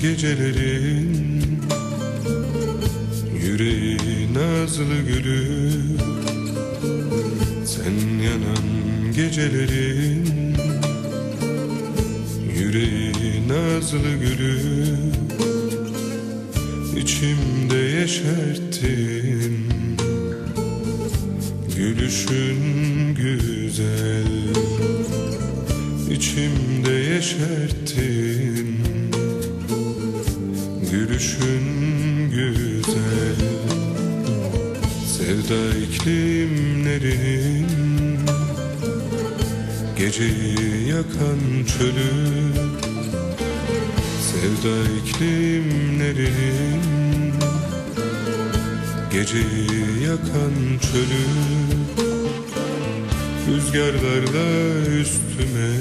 gecelerin Yüreği nazlı gülü Sen yanan gecelerin Yüreği nazlı gülü İçimde yeşerttin Gülüşün güzel. İçimde yeşerttin Gülüşün güzel Sevda iklimlerinin Geceyi yakan çölü Sevda iklimlerinin Geceyi yakan çölü Rüzgarlarla üstüme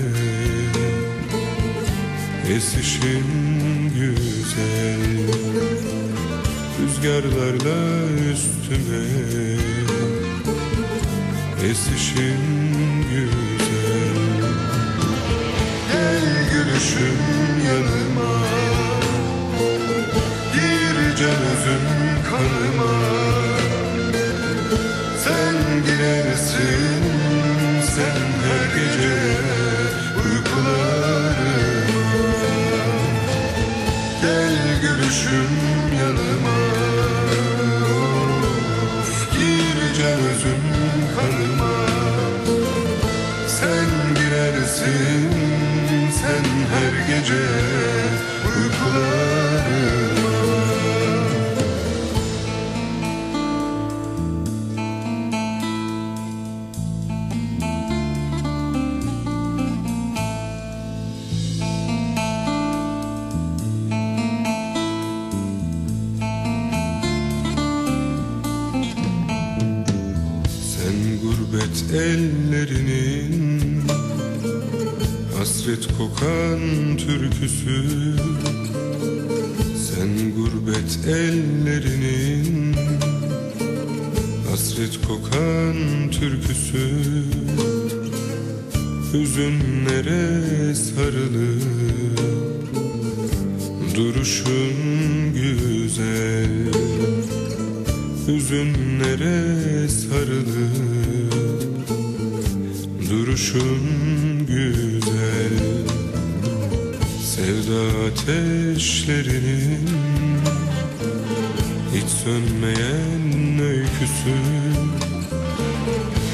Esişin Rüzgarlarla üstüme. Esişin güzel. Gel gülüşüm yanıma. Gir can özüm kanıma gülüşüm yanıma Of, Gir can özüm kanıma Sen girersin sen her gece uykularıma gurbet ellerinin Hasret kokan türküsü. Sen gurbet ellerinin Hasret kokan türküsü. Hüzünlere sarılıp Duruşun güzel Hüzünlere sarılıp Duruşun güzel. Sevda ateşlerinin Hiç sönmeyen öyküsü.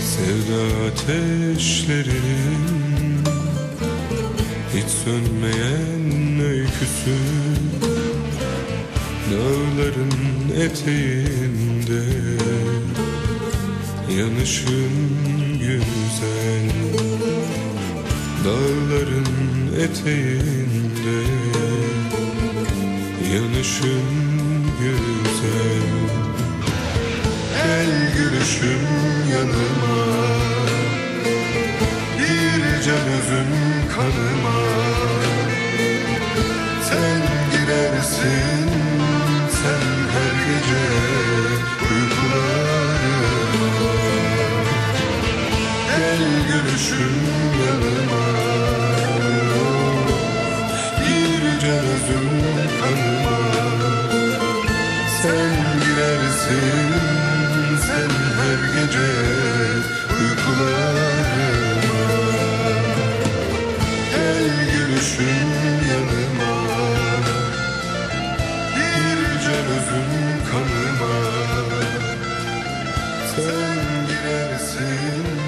Sevda ateşlerinin Hiç sönmeyen öyküsü Dağların eteğinde Yanışın güzel. Dağların eteğinde Yanışın güzel. Gel gülüşüm yanıma Gir can özüm kanıma sen her gece uykularıma Gel gülüşüm yanıma özüm kanıma. Sen girersin